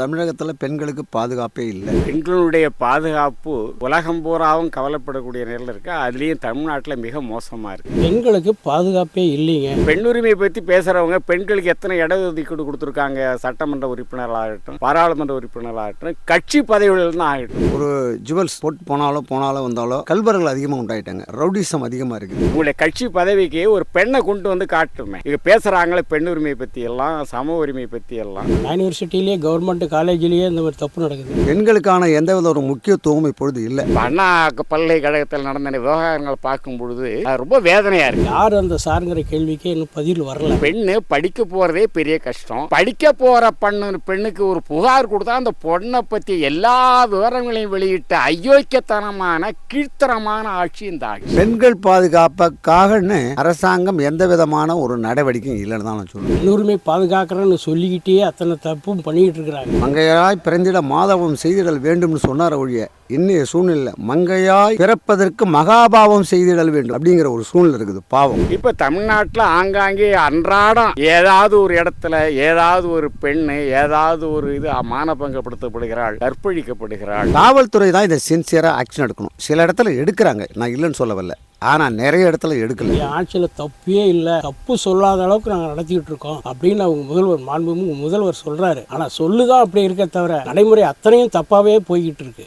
தமிழகத்தில் பெண்களுக்கு பாதுகாப்பே இல்லை. பெண்களுடைய பாதுகாப்பு உலகம் பூராவும் கவலைப்படக்கூடிய நிலையில் இருக்கு. அதுலேயும் தமிழ்நாட்டில் மிக மோசமாக இருக்கு. பெண்களுக்கு பாதுகாப்பே இல்லைங்க. பெண்ணுரிமையை பற்றி பேசுகிறவங்க பெண்களுக்கு எத்தனை இடஒதுக்கீடு கொடுத்துருக்காங்க? சட்டமன்ற உறுப்பினராகட்டும் பாராளுமன்ற உறுப்பினராகட்டும் கட்சி பதவிகளில் தான் ஆகட்டும். ஒரு ஜுவல்ஸ் போட்டு போனாலோ போனாலோ வந்தாலோ கல்வர்கள் அதிகமாக உண்டாயிட்டாங்க. ரவுடிசம் அதிகமாக இருக்குது. உங்களுடைய கட்சி பதவிக்கு ஒரு பெண்ணை கொண்டு வந்து காட்டுமே. இங்க பேசுகிறாங்களே பெண்ணுரிமையை பற்றி எல்லாம் சம உரிமை பற்றி எல்லாம். யூனிவர்சிட்டிலேயே கவர்மெண்ட் காலேஜ்லேயே இந்த மாதிரி தப்பு நடக்குது. பெண்களுக்கான எந்தவித ஒரு முக்கியத்துவமும் இப்பொழுது இல்லை. அண்ணா பல்கலைக்கழகத்தில் நடந்த விவகாரங்களை பார்க்கும் பொழுது ரொம்ப வேதனையாக இருக்கு. யார் அந்த சாருங்கிற கேள்விக்கே இன்னும் பதில் வரல. பெண்ணு படிக்க போறதே பெரிய கஷ்டம். படிக்க போற பண்ணு பெண்ணுக்கு ஒரு புகார் கொடுத்தா அந்த பொண்ணை பத்தி எல்லா விவரங்களையும் வெளியிட்ட அயோக்கியத்தனமான கீழ்த்தரமான ஆட்சி இந்த ஆட்சி. பெண்கள் பாதுகாப்புக்காகன்னு அரசாங்கம் எந்த விதமான ஒரு நடவடிக்கையும் இல்லைன்னு தான் நான் சொல்லுவேன். முன்னுரிமை பாதுகாக்கிறேன்னு சொல்லிக்கிட்டே அத்தனை தப்பும் பண்ணிக்கிட்டு இருக்கிறாங்க. மங்கையராய் பிறந்திட மாதவம் செய்திடல் வேண்டும்னு சொன்னார் ஒழிய இன்னைய சூழ்நிலை மங்கையாய் பிறப்பதற்கு மகாபாவம் செய்திடல் வேண்டும் அப்படிங்கிற ஒரு சூழ்நிலை இருக்குது பாவம். இப்ப தமிழ்நாட்டுல ஆங்காங்கே அன்றாடம் ஏதாவது ஒரு இடத்துல ஏதாவது ஒரு பெண்ணு ஏதாவது ஒரு இது மானபங்கப்படுத்தப்படுகிறாள் கற்பழிக்கப்படுகிறாள். காவல்துறை தான் இதை சின்சியராக ஆக்ஷன் எடுக்கணும். சில இடத்துல எடுக்கிறாங்க. நான் இல்லைன்னு சொல்ல வரல ஆனால் நிறைய இடத்துல எடுக்கல. ஆட்சியில் தப்பே இல்லை. தப்பு சொல்லாத அளவுக்கு நாங்கள் நடத்திக்கிட்டு இருக்கோம் அப்படின்னு அவங்க முதல்வர் மாண்புமிகு முதல்வர் சொல்றாரு. ஆனால் சொல்லுதான் அப்படி இருக்க தவிர நடைமுறை அத்தனையும் தப்பாவே போய்கிட்டு இருக்கு.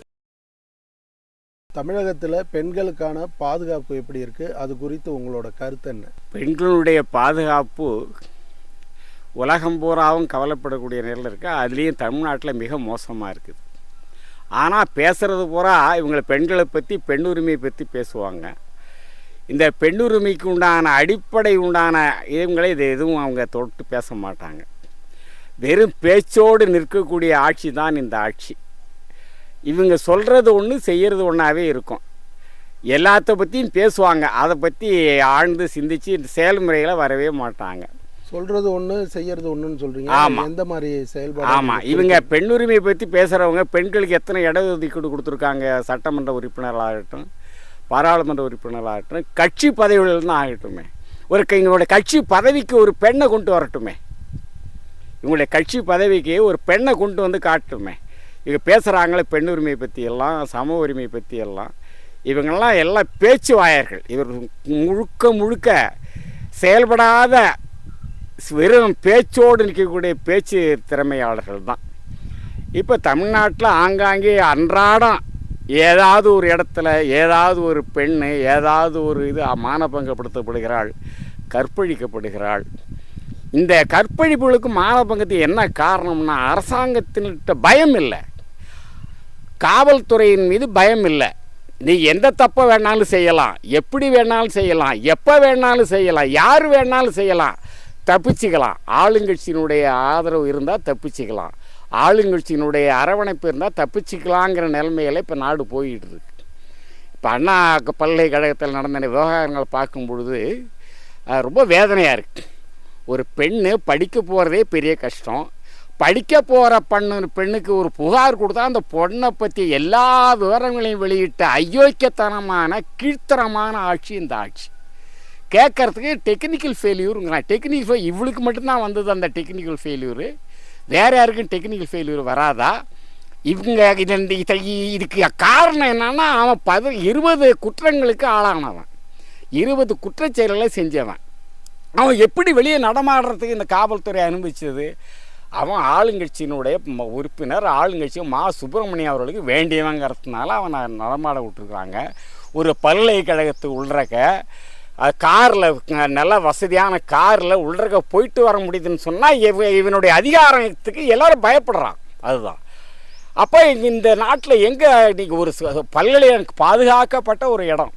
தமிழகத்தில் பெண்களுக்கான பாதுகாப்பு எப்படி இருக்குது அது குறித்து உங்களோட கருத்து என்ன? பெண்களுடைய பாதுகாப்பு உலகம் பூராவும் கவலைப்படக்கூடிய நிலையில் இருக்குது அதுலேயும் தமிழ்நாட்டில் மிக மோசமாக இருக்குது. ஆனால் பேசுகிறது பூரா இவங்களை பெண்களை பற்றி பெண்ணுரிமையை பற்றி பேசுவாங்க. இந்த பெண்ணுரிமைக்கு உண்டான அடிப்படை உண்டான இவங்களே இது எதுவும் அவங்க தொட்டு பேச மாட்டாங்க. வெறும் பேச்சோடு நிற்கக்கூடிய ஆட்சி தான் இந்த ஆட்சி. இவங்க சொல்கிறது ஒன்று செய்கிறது ஒன்றாவே இருக்கும். எல்லாத்த பற்றியும் பேசுவாங்க. அதை பற்றி ஆழ்ந்து சிந்திச்சு செயல்முறைகளை வரவே மாட்டாங்க. சொல்றது ஒண்ணு செய்யறது ஒண்ணுன்னு சொல்றீங்க. ஆமா. எந்த மாதிரி செயல்பாடு ஆமாம் இவங்க பெண்ணுரிமையை பற்றி பேசுகிறவங்க பெண்களுக்கு எத்தனை இடஒதுக்கீடு கொடுத்துருக்காங்க சட்டமன்ற உறுப்பினர்களாகட்டும் பாராளுமன்ற உறுப்பினர்களாகட்டும் கட்சி பதவிகளில் தான் ஆகட்டுமே. ஒரு க- இவங்களுடைய கட்சி பதவிக்கு ஒரு பெண்ணை கொண்டு வரட்டுமே. இவங்களுடைய கட்சி பதவிக்கு ஒரு பெண்ணை கொண்டு வந்து காட்டுமே இவங்க பேசுகிறாங்களே பெண் உரிமையை பற்றியெல்லாம் சம உரிமையை பற்றியெல்லாம் இவங்கெல்லாம் எல்லாம் பேச்சு வாயர்கள். இவர் முழுக்க முழுக்க செயல்படாத வெறும் பேச்சோடு நிற்கக்கூடிய பேச்சு திறமையாளர்கள் தான். இப்போ தமிழ்நாட்டில் ஆங்காங்கே அன்றாடம் ஏதாவது ஒரு இடத்துல ஏதாவது ஒரு பெண் ஏதாவது ஒரு இது மானபங்கப்படுத்தப்படுகிறாள் கற்பழிக்கப்படுகிறாள். இந்த கற்பழிப்புகளுக்கு மானபங்கத்துக்கு என்ன காரணம்னா அரசாங்கத்தின்கிட்ட பயம் இல்லை. காவல்துறையின் மீது பயம் இல்லை. நீ எந்த தப்பை வேணாலும் செய்யலாம். எப்படி வேணாலும் செய்யலாம். எப்போ வேணாலும் செய்யலாம். யார் வேணாலும் செய்யலாம். தப்பிச்சுக்கலாம். ஆளுங்கட்சியினுடைய ஆதரவு இருந்தால் தப்பிச்சுக்கலாம். ஆளுங்கட்சியினுடைய அரவணைப்பு இருந்தால் தப்பிச்சுக்கலாங்கிற நிலைமையில இப்போ நாடு போயிட்டு இருக்கு. இப்போ அண்ணா பல்கலைக்கழகத்தில் நடந்த விவகாரங்களை பார்க்கும் பொழுது ரொம்ப வேதனையாக இருக்குது ஒரு பெண்ணு படிக்க போகிறதே பெரிய கஷ்டம். படிக்க போகிற பண்ணு பெண்ணுக்கு ஒரு புகார் கொடுத்தா அந்த பொண்ணை பற்றி எல்லா விவரங்களையும் வெளியிட்ட அயோக்கியத்தனமான கீழ்த்தரமான ஆட்சி இந்த ஆட்சி. கேட்கறதுக்கு டெக்னிக்கல் ஃபெயில்யூருங்கிறான் டெக்னிக்கல் ஃபெயில் இவளுக்கு மட்டும்தான் வந்தது அந்த டெக்னிக்கல் ஃபெயில்யூரு வேறு யாருக்கும் டெக்னிக்கல் ஃபெயில்யூர் வராதா? இவங்க இது இதுக்கு காரணம் என்னென்னா அவன் பத இருபது குற்றங்களுக்கு ஆளானவன். இருபது குற்றச்செயல்களை செஞ்சவன். அவன் எப்படி வெளியே நடமாடுறதுக்கு இந்த காவல்துறை அனுபவிச்சது அவன் ஆளுங்கட்சியினுடைய ம- உறுப்பினர் ஆளுங்கட்சி மா. சுப்பிரமணியம் அவர்களுக்கு வேண்டியவங்கிறதுனால அவனை நடமாட விட்டுருக்குறாங்க. ஒரு பல்கலைக்கழகத்துக்கு உள்ளக்க காரில் நல்ல வசதியான காரில் உள்ளக்க போயிட்டு வர முடியுதுன்னு சொன்னால் இவ இவனுடைய அதிகாரத்துக்கு எல்லோரும் பயப்படுறான். அதுதான். அப்போ இந்த நாட்டில் எங்கே இன்றைக்கி ஒரு சு- பாதுகாக்கப்பட்ட ஒரு இடம்.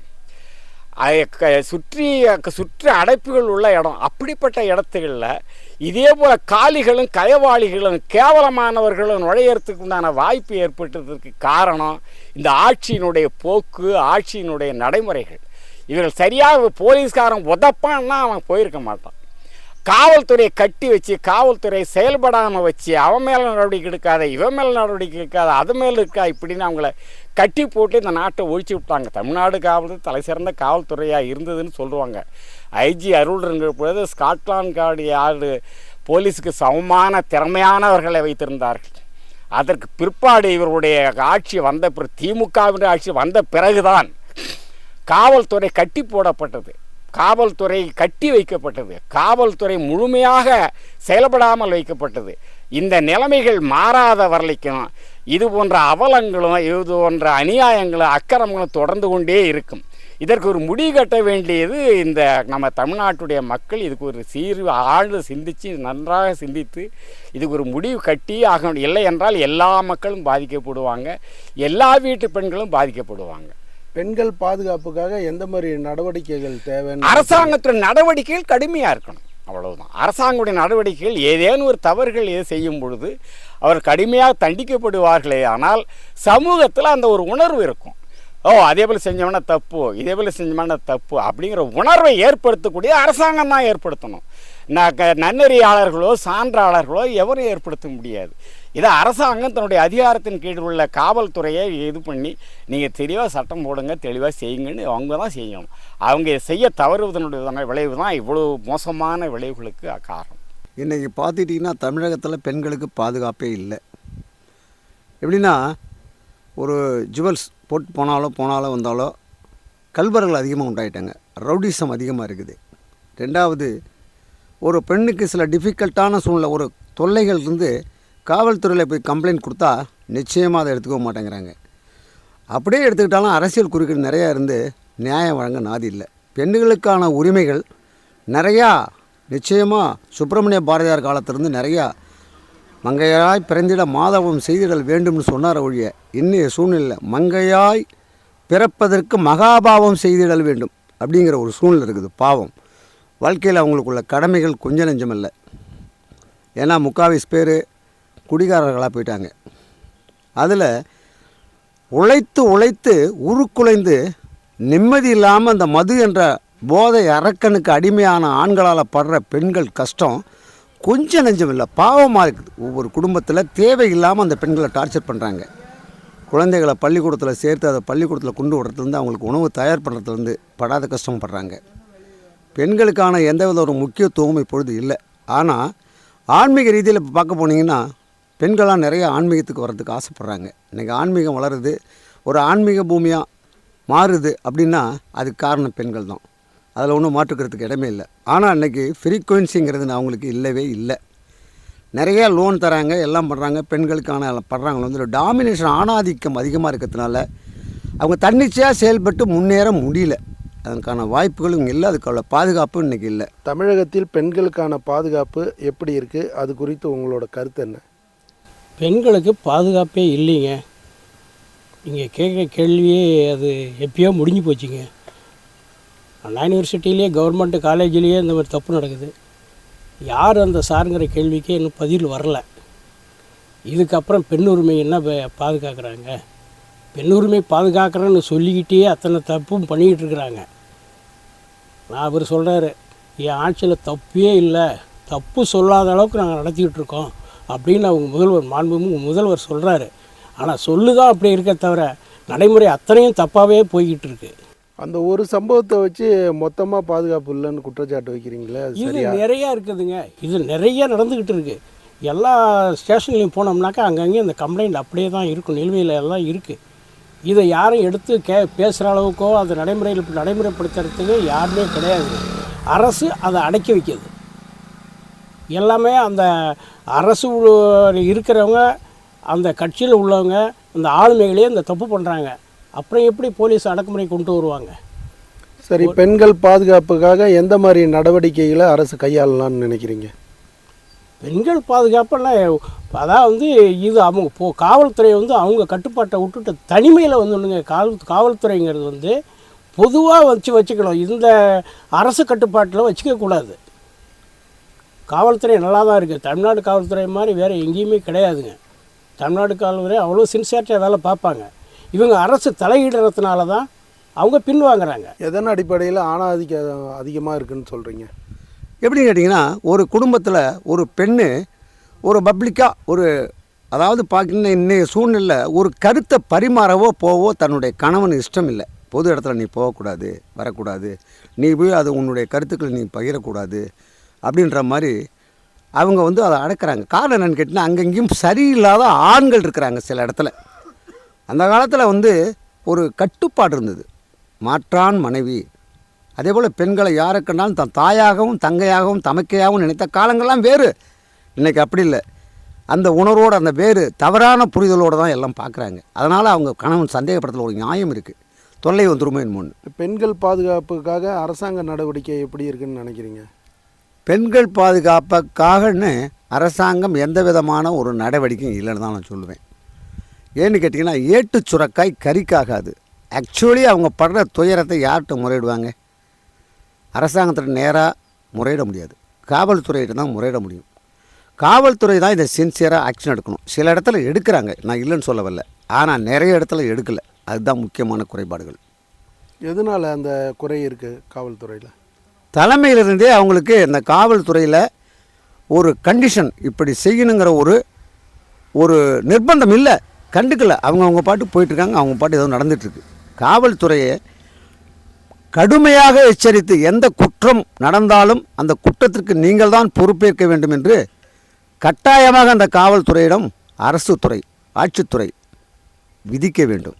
க- சுற்றி க- சுற்றி அடைப்புகள் உள்ள இடம். அப்படிப்பட்ட இடத்துகளில் இதே போல் காலிகளும் கயவாளிகளும் கேவலமானவர்களும் நுழையறதுக்கு உண்டான வாய்ப்பு ஏற்பட்டதற்கு காரணம் இந்த ஆட்சியினுடைய போக்கு ஆட்சியினுடைய நடைமுறைகள். இவர்கள் சரியாக போலீஸ்காரன் உதப்பான்னா அவன் போயிருக்க மாட்டான். காவல்துறையை கட்டி வச்சு காவல்துறை செயல்படாமல் வச்சு அவன் மேலே நடவடிக்கை எடுக்காத இவன் மேலே நடவடிக்கை எடுக்காத அது மேலே இருக்கா இப்படின்னு அவங்கள கட்டி போட்டு இந்த நாட்டை ஒழிச்சு விட்டாங்க. தமிழ்நாடு காவல்துறை தலை சிறந்த காவல்துறையாக இருந்ததுன்னு சொல்லுவாங்க. ஐஜி அருள்ங்கிற பொழுது ஸ்காட்லாந்து கார்டு போலீஸுக்கு சமமான திறமையானவர்களை வைத்திருந்தார்கள். அதற்கு பிற்பாடு இவருடைய ஆட்சி வந்த பிறகு திமுகவின் ஆட்சி வந்த பிறகுதான் காவல்துறை கட்டி போடப்பட்டது. காவல்துறை கட்டி வைக்கப்பட்டது. காவல்துறை முழுமையாக செயல்படாமல் வைக்கப்பட்டது. இந்த நிலைமைகள் மாறாத வரலைக்கும் இது போன்ற அவலங்களும் இது போன்ற அநியாயங்களும் அக்கிரமங்களும் தொடர்ந்து கொண்டே இருக்கும். இதற்கு ஒரு முடிவு கட்ட வேண்டியது இந்த நம்ம தமிழ்நாட்டுடைய மக்கள் இதுக்கு ஒரு சீர் ஆழ்ந்து சிந்தித்து நன்றாக சிந்தித்து இதுக்கு ஒரு முடிவு கட்டி ஆக. இல்லை என்றால் எல்லா மக்களும் பாதிக்கப்படுவாங்க. எல்லா வீட்டு பெண்களும் பாதிக்கப்படுவாங்க. பெண்கள் பாதுகாப்புக்காக எந்த மாதிரி நடவடிக்கைகள் தேவைன்னு அரசாங்கத்தின் நடவடிக்கைகள் கடுமையாக இருக்கணும். அவ்வளவுதான். அரசாங்கத்துடைய நடவடிக்கைகள் ஏதேனும் ஒரு தவறுகள் எது செய்யும் பொழுது அவர் கடுமையாக தண்டிக்கப்படுவார்களே ஆனால் சமூகத்தில் அந்த ஒரு உணர்வு இருக்கும். ஓ அதே போல் செஞ்சோம்னா தப்பு. இதே போல் செஞ்சோம்னா தப்பு. அப்படிங்கிற உணர்வை ஏற்படுத்தக்கூடிய அரசாங்கம் தான் ஏற்படுத்தணும். நான் க- நன்னெறியாளர்களோ சான்றாளர்களோ எவரும் ஏற்படுத்த முடியாது. இதை அரசாங்கம் தன்னுடைய அதிகாரத்தின் கீழ் உள்ள காவல்துறையை இது பண்ணி நீங்கள் தெளிவாக சட்டம் போடுங்க தெளிவாக செய்யுங்கன்னு அவங்க தான் செய்யணும். அவங்க செய்ய தவறுவதனுடைய விளைவு தான் இவ்வளோ மோசமான விளைவுகளுக்கு காரணம். இன்றைக்கி பார்த்துட்டிங்கன்னா தமிழகத்தில் பெண்களுக்கு பாதுகாப்பே இல்லை. எப்படின்னா ஒரு ஜுவல்ஸ் போட்டு போனாலோ போனாலோ வந்தாலோ கல்வர்கள் அதிகமாக உண்டாயிட்டாங்க. ரவுடிசம் அதிகமாக இருக்குது. ரெண்டாவது ஒரு பெண்ணுக்கு சில டிஃபிகல்ட்டான சூழ்நிலை ஒரு தொல்லைகள் இருந்து காவல்துறையில் போய் கம்ப்ளைண்ட் கொடுத்தா நிச்சயமாக அதை எடுத்துக்க மாட்டேங்கிறாங்க. அப்படியே எடுத்துக்கிட்டாலும் அரசியல் குறுக்கீடு நிறையா இருந்து நியாயம் வழங்க நாதி இல்லை. பெண்களுக்கான உரிமைகள் நிறையா நிச்சயமாக சுப்பிரமணிய பாரதியார் காலத்திலிருந்து நிறையா மங்கையாய் பிறந்திட மாதவம் செய்திடல் வேண்டும்னு சொன்னார் ஒழிய இன்னைய சூழ்நிலை மங்கையாய் பிறப்பதற்கு மகாபாவம் செய்திடல் வேண்டும் அப்படிங்கிற ஒரு சூழ்நிலை இருக்குது பாவம். வாழ்க்கையில் அவங்களுக்குள்ள கடமைகள் கொஞ்சம் நெஞ்சம் ஏன்னா முக்காவிஸ் பேர் குடிகாரர்களாக போயிட்டாங்க. அதில் உழைத்து உழைத்து உருக்குலைந்து நிம்மதி இல்லாமல் அந்த மது என்ற போதை அரக்கனுக்கு அடிமையான ஆண்களால் படுற பெண்கள் கஷ்டம் கொஞ்சம் நெஞ்சம் இல்லை பாவமாக இருக்குது. ஒவ்வொரு குடும்பத்தில் தேவையில்லாமல் அந்த பெண்களை டார்ச்சர் பண்ணுறாங்க குழந்தைகளை பள்ளிக்கூடத்தில் சேர்த்து அதை பள்ளிக்கூடத்தில் கொண்டு விடுறதுலேருந்து அவங்களுக்கு உணவு தயார் பண்ணுறதுலேருந்து படாத கஷ்டப்படுறாங்க பெண்களுக்கான எந்தவித ஒரு முக்கியத்துவமும் இப்பொழுது இல்லை. ஆனால் ஆன்மீக ரீதியில் இப்போ பார்க்க போனீங்கன்னா பெண்களாக நிறைய ஆன்மீகத்துக்கு வர்றதுக்கு ஆசைப்பட்றாங்க. இன்றைக்கி ஆன்மீகம் வளருது ஒரு ஆன்மீக பூமியாக மாறுது அப்படின்னா அதுக்கு காரணம் பெண்கள் தான் அதில் ஒன்றும் மாற்றுக்கிறதுக்கு இடமே இல்லை. ஆனால் இன்றைக்கி ஃப்ரீக்குவென்சிங்கிறது அவங்களுக்கு இல்லவே இல்லை. நிறைய லோன் தராங்க எல்லாம் பண்ணுறாங்க பெண்களுக்கான படுறாங்க வந்து ஒரு டாமினேஷன் ஆணாதிக்கம் அதிகமாக இருக்கிறதுனால அவங்க தன்னிச்சையாக செயல்பட்டு முன்னேற முடியல. அதற்கான வாய்ப்புகளும் இல்லை அதுக்கான பாதுகாப்பும் இன்றைக்கி இல்லை. தமிழகத்தில் பெண்களுக்கான பாதுகாப்பு எப்படி இருக்கு? அது குறித்து உங்களோட கருத்து என்ன? பெண்களுக்கு பாதுகாப்பே இல்லைங்க. நீங்கள் கேட்குற கேள்வியே அது எப்பயோ முடிஞ்சு போச்சுங்க. அண்ணா யூனிவர்சிட்டிலேயே கவர்மெண்ட் காலேஜ்லேயே இந்த மாதிரி தப்பு நடக்குது. யார் அந்த சாருங்கிற கேள்விக்கே இன்னும் பதில் வரல. இதுக்கப்புறம் பெண் உரிமை என்ன ப- பாதுகாக்கிறாங்க? பெண் உரிமை பாதுகாக்கிறேன்னு சொல்லிக்கிட்டே அத்தனை தப்பும் பண்ணிக்கிட்டு இருக்கிறாங்க. நான் அவர் சொல்கிறாரு என் ஆட்சியில் தப்பே இல்லை. தப்பு சொல்லாத அளவுக்கு நாங்கள் நடத்திக்கிட்டு இருக்கோம். அப்படின்னு அவங்க முதல்வர் மாண்புமிகு முதல்வர் சொல்கிறாரு ஆனால் சொல்லுதான் அப்படி இருக்க தவிர நடைமுறை அத்தனையும் தப்பாகவே போய்கிட்டு இருக்குது அந்த ஒரு சம்பவத்தை வச்சு மொத்தமாக பாதுகாப்பு இல்லைன்னு குற்றச்சாட்டு வைக்கிறீங்களே இது நிறையா இருக்குதுங்க. இது நிறைய நடந்துக்கிட்டு இருக்கு. எல்லா ஸ்டேஷன்லையும் போனோம்னாக்கா அங்கங்கே இந்த கம்ப்ளைண்ட் அப்படியே தான் இருக்கும். நிலுவையில் எல்லாம் இருக்குது இதை யாரும் எடுத்து கே பேசுகிற அளவுக்கோ அதை நடைமுறையில் நடைமுறைப்படுத்துறதுக்கு யாருமே கிடையாது. அரசு அதை அடக்கி வைக்கிது. எல்லாமே அந்த அரசு இருக்கிறவங்க அந்த கட்சியில் உள்ளவங்க அந்த ஆளுமைகளே இந்த தப்பு பண்ணுறாங்க அப்புறம் எப்படி போலீஸ் அடக்குமுறை கொண்டு வருவாங்க? சரி பெண்கள் பாதுகாப்புக்காக எந்த மாதிரி நடவடிக்கைகளை அரசு கையாளலாம்னு நினைக்கிறீங்க? பெண்கள் பாதுகாப்பெல்லாம் அதான் வந்து இது அவங்க போ காவல்துறை வந்து அவங்க கட்டுப்பாட்டை விட்டுட்டு தனிமையில் வந்து ஒன்றுங்க காவல் காவல்துறைங்கிறது வந்து பொதுவாக வச்சு வச்சுக்கணும். இந்த அரசு கட்டுப்பாட்டில் வச்சுக்க கூடாது. காவல்துறை நல்லா தான் இருக்குது தமிழ்நாடு காவல்துறை மாதிரி வேறு எங்கேயுமே கிடையாதுங்க. தமிழ்நாடு காவல்துறை அவ்வளோ சின்சியர்ட்டியாக வேலை பார்ப்பாங்க. இவங்க அரசு தலையிடுறதுனால தான் அவங்க பின்வாங்குறாங்க. எதன் அடிப்படையில் ஆணாதிக்கம் அதிகமாக இருக்குன்னு சொல்கிறீங்க எப்படின்னு கேட்டிங்கன்னா ஒரு குடும்பத்தில் ஒரு பெண்ணு ஒரு பப்ளிக்காக ஒரு அதாவது பார்க்கணும் இன்றைய சூழ்நிலை ஒரு கருத்தை பரிமாறவோ போவோ தன்னுடைய கணவன் இஷ்டம் இல்லை. பொது இடத்துல நீ போகக்கூடாது வரக்கூடாது. நீ போய் அது உன்னுடைய கருத்துக்களை நீ பகிரக்கூடாது அப்படின்ற மாதிரி அவங்க வந்து அதை அடக்கிறாங்க. காரணம் என்னென்னு கேட்டிங்கன்னா அங்கங்கேயும் சரியில்லாத ஆண்கள் இருக்கிறாங்க சில இடத்துல. அந்த காலத்தில் வந்து ஒரு கட்டுப்பாடு இருந்தது. மாற்றான் மனைவி. அதே போல் பெண்களை யாரை கண்டாலும் தன் தாயாகவும் தங்கையாகவும் தமக்கையாகவும் நினைத்த காலங்கள்லாம் வேறு. இன்றைக்கி அப்படி இல்லை. அந்த உணர்வோடு அந்த வேறு தவறான புரிதலோடு தான் எல்லாம் பார்க்குறாங்க அதனால் அவங்க கணவன் சந்தேகப்படுறதுல ஒரு நியாயம் இருக்குது தொல்லை வந்துருமோ என்னமோன்னு பெண்கள் பாதுகாப்புக்காக அரசாங்க நடவடிக்கை எப்படி இருக்குன்னு நினைக்கிறீங்க? பெண்கள் பாதுகாப்புக்காகன்னு அரசாங்கம் எந்த விதமான ஒரு நடவடிக்கையும் இல்லைன்னு தான் நான் சொல்லுவேன். ஏன்னு கேட்டிங்கன்னா ஏட்டு சுரக்காய் கறிக்காகாது. ஆக்சுவலி அவங்க படுற துயரத்தை யார்கிட்ட முறையிடுவாங்க? அரசாங்கத்திட்ட நேராக முறையிட முடியாது. காவல்துறையிட்ட தான் முறையிட முடியும். காவல்துறை தான் இதை சின்சியராக ஆக்ஷன் எடுக்கணும். சில இடத்துல எடுக்கிறாங்க. நான் இல்லைன்னு சொல்ல வரல. ஆனால் நிறைய இடத்துல எடுக்கலை. அதுதான் முக்கியமான குறைபாடுகள். எதனால அந்த குறை இருக்குது காவல்துறையில்? தலைமையிலிருந்தே அவங்களுக்கு இந்த காவல்துறையில் ஒரு கண்டிஷன் இப்படி செய்யணுங்கிற ஒரு ஒரு நிர்பந்தம் இல்லை. கண்டுக்கல. அவங்க அவங்க பாட்டு போயிட்டுருக்காங்க. அவங்க பாட்டு ஏதோ நடந்துட்டுருக்கு. காவல்துறையை கடுமையாக எச்சரித்து எந்த குற்றம் நடந்தாலும் அந்த குற்றத்திற்கு நீங்கள் தான் பொறுப்பேற்க வேண்டும் என்று கட்டாயமாக அந்த காவல்துறையிடம் அரசு துறை ஆட்சித்துறை விதிக்க வேண்டும்.